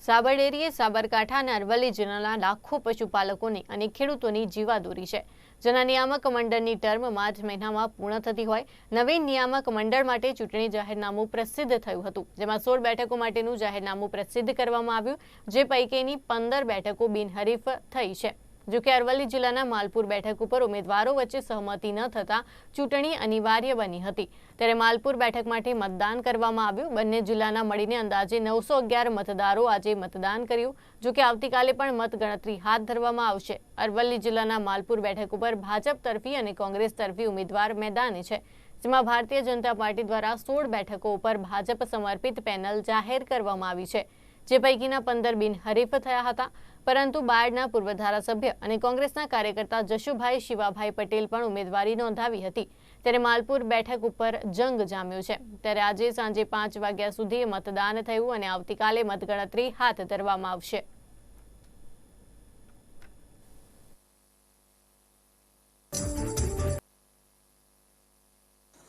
સાબરડેરીએ સાબરકાંઠા અને અરવલ્લી જિલ્લાના લાખો પશુપાલકોની અને ખેડૂતોની જીવાદોરી છે. જેના નિયામક મંડળની ટર્મ માર્ચ મહિનામાં પૂર્ણ થતી હોય, નવીન નિયામક મંડળ માટે ચૂંટણી જાહેરનામું પ્રસિદ્ધ થયું હતું, જેમાં સોળ બેઠકો માટેનું જાહેરનામું પ્રસિદ્ધ કરવામાં આવ્યું, જે પૈકીની પંદર બેઠકો બિનહરીફ થઈ છે. જો કે અરવલ્લી જિલ્લાના માલપુર બેઠક ઉપર ઉમેદવારો વચ્ચે સહમતિ ન થતા ચૂંટણી અનિવાર્ય બની હતી. ત્યારે માલપુર બેઠક માટે મતદાન કરવામાં આવ્યું. બંને જિલ્લાના મળીને અંદાજે નવસો મતદારો આજે મતદાન કર્યું. જોકે આવતીકાલે પણ મતગણતરી હાથ ધરવામાં આવશે. અરવલ્લી જિલ્લાના માલપુર બેઠક ઉપર ભાજપ તરફી અને કોંગ્રેસ તરફી ઉમેદવાર મેદાને છે. જેમાં ભારતીય જનતા પાર્ટી દ્વારા સોળ બેઠકો ઉપર ભાજપ સમર્પિત પેનલ જાહેર કરવામાં આવી છે. જે પૈકીના પંદર બિનહરીફ થયા હતા. પરંતુ બાયડના પૂર્વ ધારાસભ્ય અને કોંગ્રેસના કાર્યકર્તા જશુભાઈ શિવાભાઈ પટેલ પણ ઉમેદવારી નોંધાવી હતી. ત્યારે માલપુર બેઠક ઉપર જંગ જામ્યો છે. ત્યારે આજે સાંજે પાંચ વાગ્યા સુધી મતદાન થયું અને આવતીકાલે મતગણતરી હાથ ધરવામાં આવશે.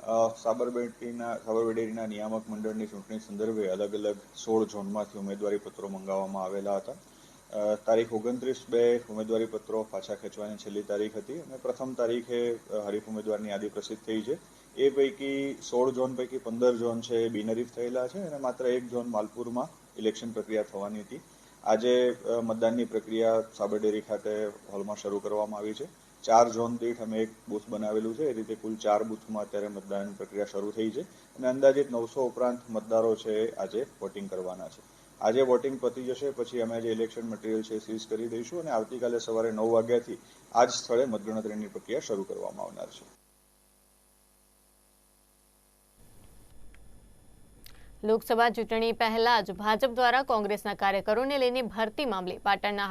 અ, સાબરમતીના નિયામક મંડળની ચૂંટણી સંદર્ભે અલગ અલગ સોળ ઝોનમાંથી ઉમેદવારી પત્રો મંગાવવામાં આવેલા હતા. તારીખ ઓગણત્રીસ બે ઉમેદવારી પત્રો પાછા ખેંચવાની છેલ્લી તારીખ હતી અને પ્રથમ તારીખે હરીફ ઉમેદવારની યાદી પ્રસિદ્ધ થઈ છે. એ પૈકી સોળ ઝોન પૈકી પંદર ઝોન છે એ બિનહરીફ થયેલા છે અને માત્ર એક ઝોન માલપુરમાં ઇલેક્શન પ્રક્રિયા થવાની હતી. આજે મતદાનની પ્રક્રિયા સાબરડેરી ખાતે હોલમાં શરૂ કરવામાં આવી છે. ચાર ઝોન દીઠ અમે એક બૂથ બનાવેલું છે. એ રીતે કુલ ચાર બૂથમાં અત્યારે મતદાન પ્રક્રિયા શરૂ થઈ છે અને અંદાજિત નવસો ઉપરાંત મતદારો છે આજે વોટિંગ કરવાના છે. આજે વોટિંગ પતી જશે, પછી અમે જે ઇલેક્શન મટીરિયલ છે સીઝ કરી દઈશું અને આવતીકાલે સવારે નવ વાગ્યાથી આ જ સ્થળે મતગણતરીની પ્રક્રિયા શરૂ કરવામાં આવનાર છે. લોકસભા ચૂંટણી પહેલા જ ભાજપ દ્વારા કોંગ્રેસના કાર્યકરોને લઈને ભરતી મામલે પાટણના